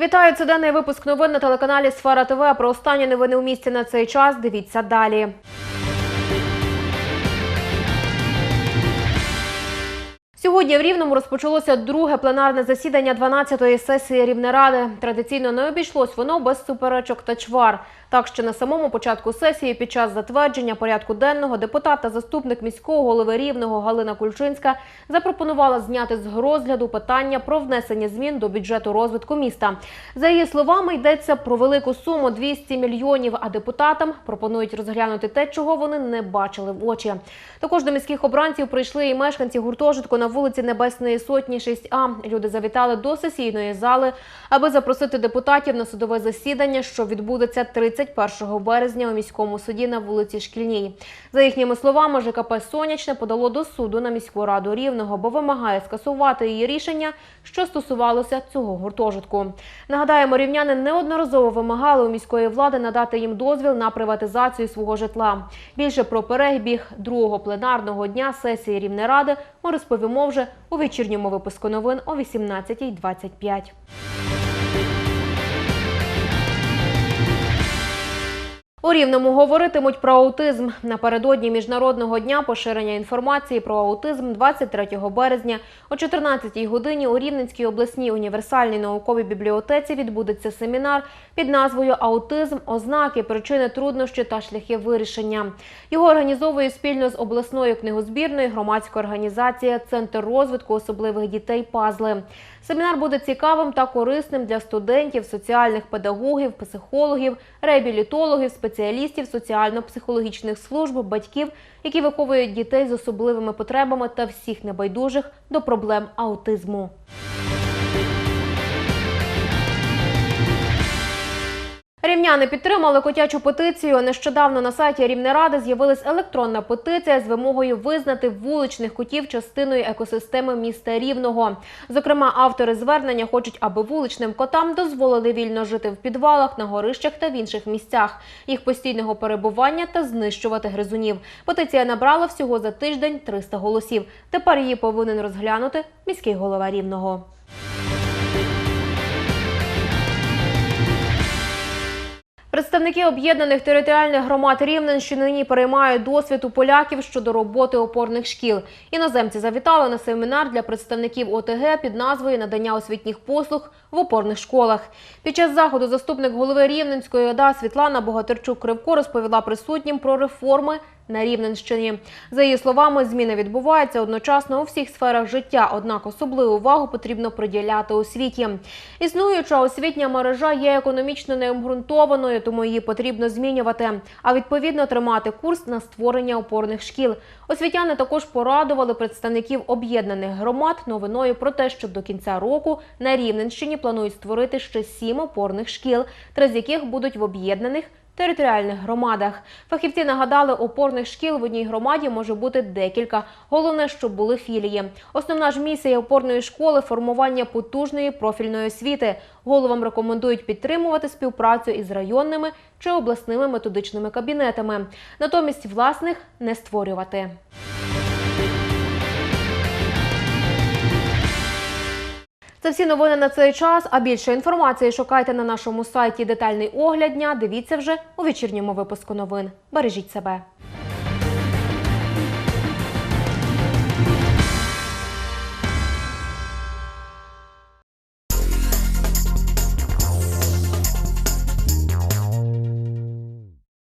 Вітаю, це денний випуск новин на телеканалі Сфера ТВ. Про останні новини у місті на цей час. Дивіться далі. Сьогодні в Рівному розпочалося друге пленарне засідання 12-ї сесії Рівнеради. Традиційно не обійшлось воно без суперечок та чвар. Так що на самому початку сесії, під час затвердження порядку денного, депутат та заступник міського голови Рівного Галина Кульчинська запропонувала зняти з розгляду питання про внесення змін до бюджету розвитку міста. За її словами, йдеться про велику суму 200 мільйонів, а депутатам пропонують розглянути те, чого вони не бачили в очі. Також до міських обранців прийшли і мешканці гуртожитку на вулиці Небесної Сотні 6А. Люди завітали до сесійної зали, аби запросити депутатів на судове засідання, що відбудеться 31 березня у міському суді на вулиці Шкільній. За їхніми словами, ЖКП Сонячне подало до суду на міську раду Рівного, бо вимагає скасувати її рішення, що стосувалося цього гуртожитку. Нагадаємо, рівняни неодноразово вимагали у міської влади надати їм дозвіл на приватизацію свого житла. Більше про перебіг другого пленарного дня сесії Рівнеради ми розповімо вже у вечірньому випуску новин о 18.25. У Рівному говоритимуть про аутизм напередодні міжнародного дня поширення інформації про аутизм 23 березня о 14-й годині у Рівненській обласній універсальній науковій бібліотеці відбудеться семінар під назвою Аутизм, ознаки, причини труднощі та шляхи вирішення. Його організовує спільно з обласною книгозбірною громадська організація Центр розвитку особливих дітей Пазли. Семінар буде цікавим та корисним для студентів, соціальних педагогів, психологів, реабілітологів, спеціалістів соціально-психологічних служб, батьків, які виховують дітей з особливими потребами та всіх небайдужих до проблем аутизму. Рівняни підтримали котячу петицію. Нещодавно на сайті Рівнеради з'явилась електронна петиція з вимогою визнати вуличних котів частиною екосистеми міста Рівного. Зокрема, автори звернення хочуть, аби вуличним котам дозволили вільно жити в підвалах, на горищах та в інших місцях, їх постійного перебування та знищувати гризунів. Петиція набрала всього за тиждень 300 голосів. Тепер її повинен розглянути міський голова Рівного. Представники об'єднаних територіальних громад Рівненщини нині переймають досвід у поляків щодо роботи опорних шкіл. Іноземці завітали на семінар для представників ОТГ під назвою Надання освітніх послуг в опорних школах. Під час заходу заступник голови Рівненської ОДА Світлана Богатирчук Кривко розповіла присутнім про реформи на Рівненщині. За її словами, зміни відбуваються одночасно у всіх сферах життя, однак особливу увагу потрібно приділяти освіті. Існуюча освітня мережа є економічно необґрунтованою, тому її потрібно змінювати, а відповідно тримати курс на створення опорних шкіл. Освітяни також порадували представників об'єднаних громад новиною про те, що до кінця року на Рівненщині планують створити ще сім опорних шкіл, три з яких будуть в об'єднаних територіальних громадах. Фахівці нагадали, опорних шкіл в одній громаді може бути декілька. Головне, щоб були філії. Основна ж місія опорної школи формування потужної профільної освіти. Головам рекомендують підтримувати співпрацю із районними чи обласними методичними кабінетами. Натомість власних не створювати. Це всі новини на цей час. А більше інформації шукайте на нашому сайті Детальний огляд дня. Дивіться вже у вечірньому випуску новин. Бережіть себе.